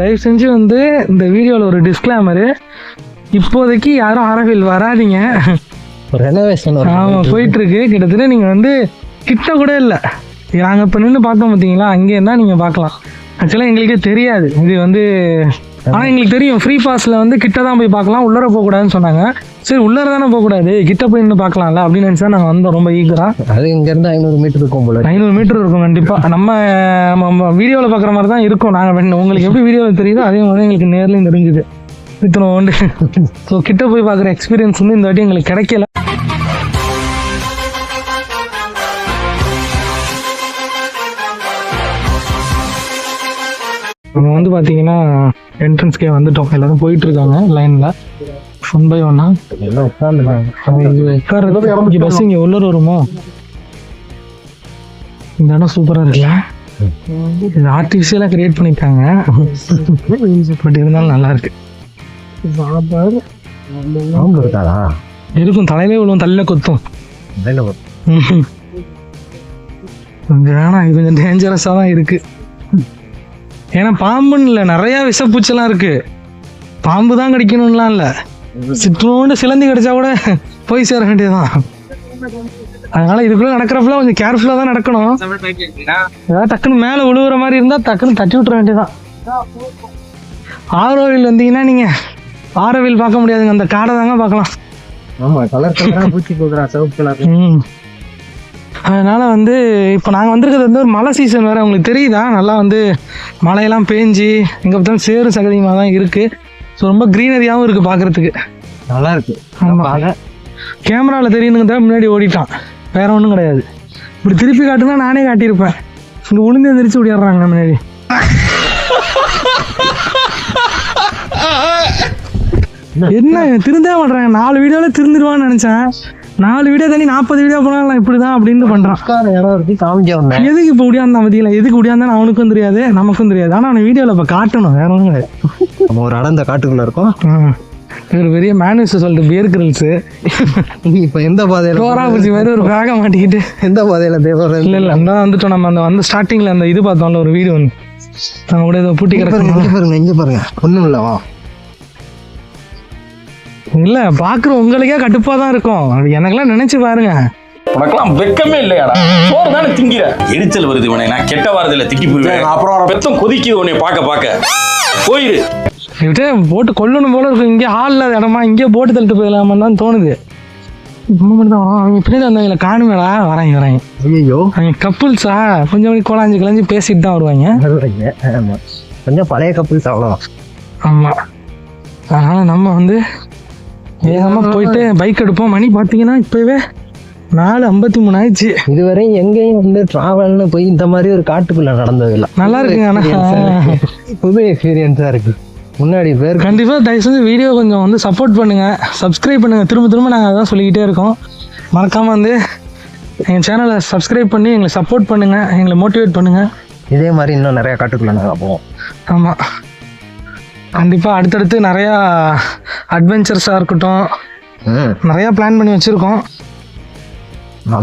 தயவு செஞ்சு வந்து இந்த வீடியோவில் ஒரு டிஸ்க்ளைமரு இப்போதைக்கு யாரும் அரவில் வராதீங்க. ரெனோவேஷன் ஆமாம் போயிட்டு இருக்கு கிட்டத்தட்ட நீங்கள் வந்து கிட்ட கூட இல்லை. நாங்கள் இப்போ நின்று பார்த்தோம் பார்த்தீங்களா அங்கே இருந்தால் நீங்கள் பார்க்கலாம். ஆக்சுவலாக எங்களுக்கே தெரியாது. இது வந்து ஆனால் எங்களுக்கு தெரியும். ஃப்ரீ பாஸில் வந்து கிட்ட தான் போய் பார்க்கலாம். உள்ளர போகக்கூடாதுன்னு சொன்னாங்க. சரி உள்ளர தானே போகக்கூடாது? கிட்ட போய் நின்று பார்க்கலாம்ல? அப்படின்னு நினச்சி நாங்கள் வந்தோம். ரொம்ப ஈகராக அது இங்கேருந்து ஐநூறு மீட்டர் இருக்கும் போல. ஐநூறு மீட்டர் இருக்கும் கண்டிப்பாக நம்ம நம்ம வீடியோவில் பார்க்குற மாதிரி தான் இருக்கும். நாங்கள் உங்களுக்கு எப்படி வீடியோவில் தெரியுதோ அதே மாதிரி எங்களுக்கு நேர்லையும் தெரிஞ்சுது. இத்தனோண்டு ஸோ கிட்ட போய் பார்க்குற எக்ஸ்பீரியன்ஸ் வந்து இந்த வாட்டி எங்களுக்கு கிடைக்கல. நம்ம வந்து பார்த்தீங்கன்னா என்ட்ரன்ஸ்க்கே வந்துட்டோம். எல்லாரும் போயிட்டு இருக்காங்க லைனில் ஒன் பை ஒன்னா உட்கார்றது பஸ் இங்கே உள்ளர வருமோ? இந்த இடம் சூப்பராக இருக்குல்ல? இது ஆர்டிஃபிஷியலாக கிரியேட் பண்ணியிருக்காங்க பட் இருந்தாலும் நல்லா இருக்கு. இருக்காதா இருக்கும் தலையிலே விழுவும் தலையில கொத்தும். வேணாம் இது கொஞ்சம் டேஞ்சரஸாக தான் இருக்கு. ஏன்னா பாம்புன்னு இல்லை நிறையா விஷப்பூச்செல்லாம் இருக்கு. பாம்பு தான் கடிக்கணும்லாம் இல்லை. சிற்றோண்டு சிலந்தி கடிச்சா கூட போய் சேர வேண்டியதுதான். அதனால இதுக்குள்ள நடக்கிறப்பல கொஞ்சம் கேர்ஃபுல்லாக தான் நடக்கணும். ஏதாவது டக்குன்னு மேலே விழுவுற மாதிரி இருந்தால் டக்குன்னு தட்டி விட்டுற வேண்டியதான் ஆரோவில் வந்தீங்கன்னா நீங்கள் ஆரோவில் பார்க்க முடியாதுங்க. அந்த காடை தாங்க பார்க்கலாம். ஆமா கலர் கலரா பூச்சி போகுறா சிவப்பு கலர் அதனால் வந்து இப்போ நாங்கள் வந்திருக்கிறது வந்து ஒரு மழை சீசன் வேறு. உங்களுக்கு தெரியுதா? நல்லா வந்து மழையெல்லாம் பேஞ்சு எங்கே பார்த்தாலும் சேரும் சகதியமாக தான் இருக்குது ஸோ ரொம்ப க்ரீனரியாகவும் இருக்குது பார்க்குறதுக்கு நல்லா இருக்கு ஆமாம் கேமராவில் தெரியுதுங்க தான் முன்னாடி ஓடிட்டான். வேற ஒன்றும் கிடையாது. இப்படி திருப்பி காட்டுனா நானே காட்டியிருப்பேன். இங்கே உளுந்து எந்திரிச்சு ஓடிடுறாங்க முன்னாடி. என்ன? திருந்தே பண்ணுறாங்க நாலு வீடியோவில் திருந்துடுவான்னு நினச்சேன். நாலு வீடியோ தண்ணி நாற்பது வீடியோ போனாலும் இப்படி தான் அப்படின்னு பண்ணுறான் இடம் இருக்கு காமிச்ச உடனே எதுக்கு இப்போ முடியாந்தான் மதியில? எதுக்கு முடியாந்தான் அவனுக்கும் தெரியாது நமக்கும் தெரியாது. ஆனால் அவன் வீடியோவில் இப்போ காட்டணும் வேற ஒன்றும் கிடையாது. நம்ம ஒரு அடர்ந்த காட்டுக்குள்ள இருக்கோம். ஒரு பெரிய மேனுஸ் சொல்லிட்டு பியர் கிரில்ஸு இப்ப எந்த பாதையில டோரா பூச்சி மாதிரி ஒரு பேகை மாட்டிக்கிட்டு. எந்த பாதையில தேவர் இல்லை இல்லை அந்த வந்துட்டோம் நம்ம. அந்த வந்து ஸ்டார்டிங்கில் அந்த இது பார்த்தோம்ல ஒரு வீடு ஒன்று நம்ம கூட ஏதோ பூட்டி கிடக்கு இங்க பாருங்க இங்க பாருங்க. ஒண்ணும் இல்ல வா. இல்லை பார்க்குற உங்களுக்கே கடுப்பாக தான் இருக்கும். அது எனக்கெல்லாம் நினச்சி பாருங்க. உனக்கெல்லாம் வெக்கமே இல்லையாடா? சோறு தானே திங்கிற? எரிச்சல் வருது உனே நான் கெட்ட வாரதில்ல திக்கி போயிருவேன் அப்புறம் பெத்தம் கொதிக்குது உன்னை பார்க்க பார்க்க. போயிரு. இப்படியே போட்டு கொல்லணும் போல இருக்கும். இங்கே ஹால் இல்லாத இடமா இங்கே போட்டு தள்ளிட்டு போயிடலாமான்னு தான் தோணுது. இப்போ மட்டும் தான் வரோம் அவங்க பின்னாடி வந்தவங்கள காணுமேடா. வராங்க வராங்க. ஐயோ அவங்க கப்புள்ஸா கொஞ்சம் அப்படி கோலாஞ்சு கிளஞ்சு பேசிட்டு தான் வருவாங்க. ஆமா. கொஞ்சம் பழைய கப்பல்ஸ் அவ்வளவுதான். ஆமாம் அதனால் நம்ம வந்து வேகமாக போயிட்டு பைக் எடுப்போம். மணி பார்த்தீங்கன்னா இப்போவே நாலு ஐம்பத்தி மூணு ஆயிடுச்சு. இதுவரை எங்கேயும் வந்து டிராவல்னு போய் இந்த மாதிரி ஒரு காட்டுக்குள்ள நடந்தது இல்ல நல்லா இருக்குங்க ஆனால் புது எக்ஸ்பீரியன்ஸா இருக்கு. முன்னாடி பேர் கண்டிப்பாக தயவு செஞ்சு வீடியோ கொஞ்சம் வந்து சப்போர்ட் பண்ணுங்கள் சப்ஸ்கிரைப் பண்ணுங்கள் திரும்ப திரும்ப நாங்கள் அதான் சொல்லிக்கிட்டே இருக்கோம். மறக்காமல் வந்து எங்கள் சேனலை சப்ஸ்கிரைப் பண்ணி எங்களை சப்போர்ட் பண்ணுங்கள் எங்களை மோட்டிவேட் பண்ணுங்கள் இதே மாதிரி இன்னும் நிறைய காட்டுக்குள்ள நாங்க போவோம். ஆமாம் கண்டிப்பாக அடுத்தடுத்து நிறையா அட்வென்ச்சர்ஸாக இருக்கட்டும். நிறையா பிளான் பண்ணி வச்சுருக்கோம்.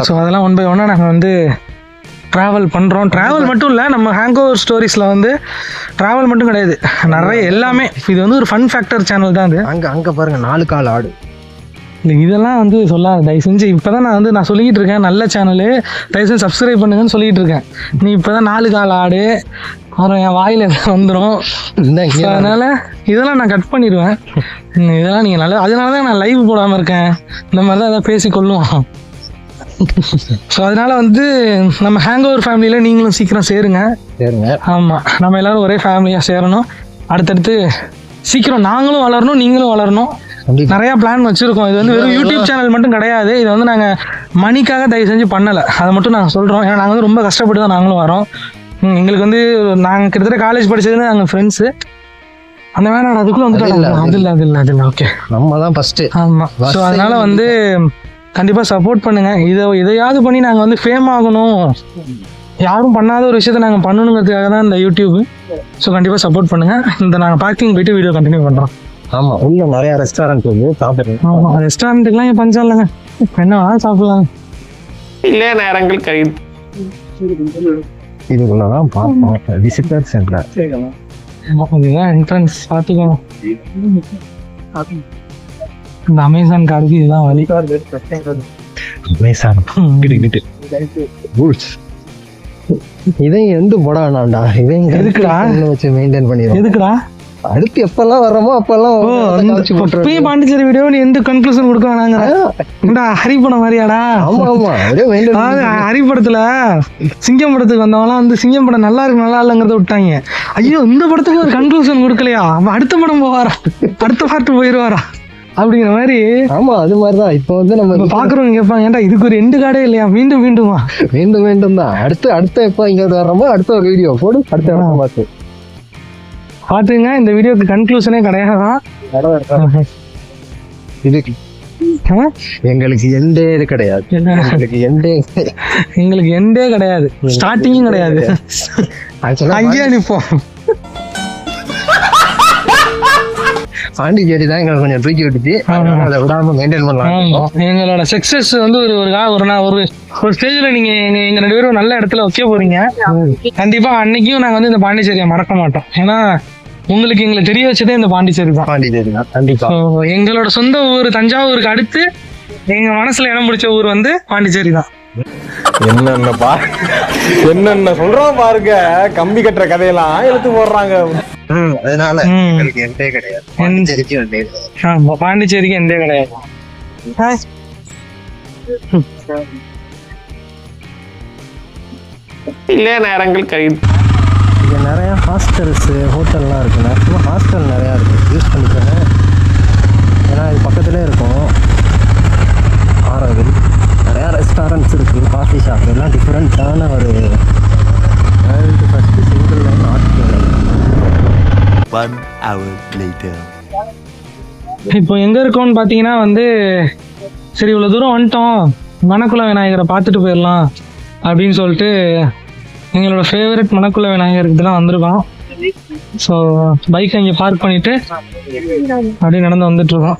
ஸோ அதெல்லாம் ஒன் பை ஒன்னாக நாங்கள் வந்து ட்ராவல் பண்ணுறோம் ட்ராவல் மட்டும் இல்லை நம்ம ஹேங் ஓவர் ஸ்டோரிஸில் வந்து ட்ராவல் மட்டும் கிடையாது. நிறைய எல்லாமே. இது வந்து ஒரு ஃபன் ஃபேக்டர் சேனல் தான் இது அங்க அங்க பாருங்க நாலு கால் ஆடு. இதெல்லாம் வந்து சொல்லாத தயவு செஞ்சு இப்போ தான் நான் வந்து நான் சொல்லிக்கிட்டு இருக்கேன் நல்ல சேனலு தயவு செஞ்சு சப்ஸ்கிரைப் பண்ணுங்கன்னு சொல்லிக்கிட்டு இருக்கேன். நீ இப்போ தான் நாலு கால் ஆடு. அப்புறம் என் வாயில் வந்துடும் அதனால் இதெல்லாம் நான் கட் பண்ணிடுவேன். இதெல்லாம் நீங்கள் நல்ல அதனால தான் நான் லைவ் போடாமல் இருக்கேன். இந்த மாதிரி தான் எதாவது பேசி கொள்ளுவோம் ஸோ அதனால் வந்து நம்ம ஹேங் ஓவர் ஃபேமிலியில் நீங்களும் சீக்கிரம் சேருங்க. சரிங்க. ஆமாம் நம்ம எல்லாரும் ஒரே ஃபேமிலியாக சேரணும். அடுத்தடுத்து சீக்கிரம் நாங்களும் வளரணும் நீங்களும் வளரணும். நிறையா பிளான் வச்சுருக்கோம். இது வந்து வெறும் யூடியூப் சேனல் மட்டும் கிடையாது. இது வந்து நாங்கள் மணிக்காக தயவு செஞ்சு பண்ணலை. அதை மட்டும் நாங்கள் சொல்கிறோம் ஏன்னா நாங்கள் வந்து ரொம்ப கஷ்டப்பட்டு தான் நாங்களும் வரோம். எங்களுக்கு வந்து நாங்கள் கிட்டத்தட்ட காலேஜ் படிச்சது நாங்கள் ஃப்ரெண்ட்ஸு அந்த வேணாம் அதுக்குள்ளே வந்துட்டோம் அது இல்லை அது இல்லை அது இல்லை ஓகே நம்ம தான் ஃபர்ஸ்ட் ஆமாம் ஸோ அதனால் வந்து கண்டிப்பாக சப்போர்ட் பண்ணுங்கள் இதை இதையாவது பண்ணி நாங்கள் வந்து ஃபேம் ஆகணும். யாரும் பண்ணாத ஒரு விஷயத்தை நாங்கள் பண்ணணுங்கிறதுக்காக தான் இந்த யூடியூப் ஸோ கண்டிப்பாக சப்போர்ட் பண்ணுங்கள் இந்த நாங்கள் பார்க்கிங் போயிட்டு வீடியோ கண்டினியூ பண்ணுறோம் ஆமா உள்ள நிறைய ரெஸ்டாரண்ட் இருக்கு சாப்பிடுறேன் ஆமாம் ரெஸ்டாரண்ட்டுக்குலாம் இங்கே பஞ்சம் இல்லைங்க? என்ன வேணாலும் சாப்பிடலாம். இல்ல நேரங்கள் கழித்து இதுக்குள்ளதான் பார்ப்போம். விசிட்டர் சென்டர் இதுதான் என்ட்ரன்ஸ் பார்த்துக்கணும். இந்த அமேசான் கார்டுக்கு இதுதான் வழி. அமேசான் இதையும் எந்த போட வேணாம்டா. இதையும் எதுக்குடா? வச்சு மெயின்டைன் பண்ணிடுவோம். எதுக்குடா? அடுத்து எப்பெல்லாம் வர்றோமோ அப்பெல்லாம் போட்டுருவோம். பாண்டிச்சேரி வீடியோ நீ எந்த கன்க்ளூஷன் கொடுக்க வேணாங்கிற? ஏண்டா ஹரி படம் மாதிரியாடா? ஹரி படத்துல சிங்கம் படத்துக்கு வந்தவங்களாம் வந்து சிங்கம் படம் நல்லா இருக்கு நல்லா இல்லைங்கிறத விட்டாங்க. ஐயோ இந்த படத்துக்கு ஒரு கன்க்ளூஷன் கொடுக்கலையா? அவன் அடுத்த படம் போவாரா? அடுத்த பார்ட்டு போயிடுவாரா அப்படிங்கிற மாதிரி ஆமா அது மாதிரிதான். இப்போ வந்து நம்ம பாக்குறவங்க கேட்பாங்க ஏன்டா இதுக்கு ஒரு எண்டு கார்டே இல்லையா? மீண்டும் மீண்டுமா? மீண்டும் மீண்டும் தான் அடுத்து அடுத்த எப்போ இங்க வர்றோமோ அடுத்த ஒரு வீடியோ போடு. அடுத்த பார்த்து. பாத்துங்க இந்த வீடியோக்கு கன்க்ளூஷனே கிடையாதான் இதுக்கு எங்களுக்கு எண்டே இது கிடையாது. எங்களுக்கு எண்டே எங்களுக்கு எண்டே கிடையாது. ஸ்டார்டிங்கும் கிடையாது. அங்கேயே நிப்போம் பாண்டிச்சேரி தான் எங்களை கொஞ்சம் தூக்கி விட்டுச்சு. அதை விடாம மெயின்டைன் பண்ணலாம். எங்களோட சக்சஸ் வந்து ஒரு ஒரு ஒரு நா- ஒரு ஒரு ஸ்டேஜ்ல நீங்க எங்க எங்க ரெண்டு பேரும் நல்ல இடத்துல வைக்க போறீங்க. கண்டிப்பா அன்னைக்கும் நாங்க வந்து இந்த பாண்டிச்சேரியை மறக்க மாட்டோம். ஏன்னா உங்களுக்கு எங்களை தெரிய வச்சதே இந்த பாண்டிச்சேரி தான். பாண்டிச்சேரி தான் கண்டிப்பா. எங்களோட சொந்த ஊர் தஞ்சாவூருக்கு அடுத்து எங்க மனசுல இடம் பிடிச்ச ஊர் வந்து பாண்டிச்சேரி தான். என்னென்ன பா என்னென்ன சொல்றோம் பாருங்க கம்பி கட்டுற கதையெல்லாம் இழுத்து போடுறாங்க. ம், அதனால. எங்களுக்கு எண்டே கிடையாது. பாண்டிச்சேரிக்கு எண்டே கிடையாது. ஆமா, பாண்டிச்சேரிக்கு எந்தே கிடையாது. இல்ல நேரங்கள் கை இங்க ஹாஸ்டல்ஸ் ஹோட்டல்லாம் இருக்கு மேக்ஸிமம் ஹாஸ்டல் நிறையா இருக்கு யூஸ் பண்ணிக்கோங்க. ஏன்னா இது பக்கத்துலேயே இருக்கும். ஆரோவில். நிறையா ரெஸ்டாரண்ட்ஸ் இருக்கு. காஃபி ஷாப் எல்லாம் டிஃப்ரெண்ட்டான ஒரு world first single line later. இப்போ எங்க இருக்கோம்னு பாத்தீங்கன்னா வந்து சரி இவ்வளவு தூரம் வந்துட்டோம். மணக்குள விநாயகரை பார்த்துட்டு போயிடலாம் அப்படின்னு சொல்லிட்டு எங்களோட ஃபேவரட் மணக்குள விநாயகருக்கு தான் வந்திருக்கோம். ஸோ பைக் அங்கே பார்க் பண்ணிட்டு அப்படியே நடந்து வந்துட்டு இருக்கோம்.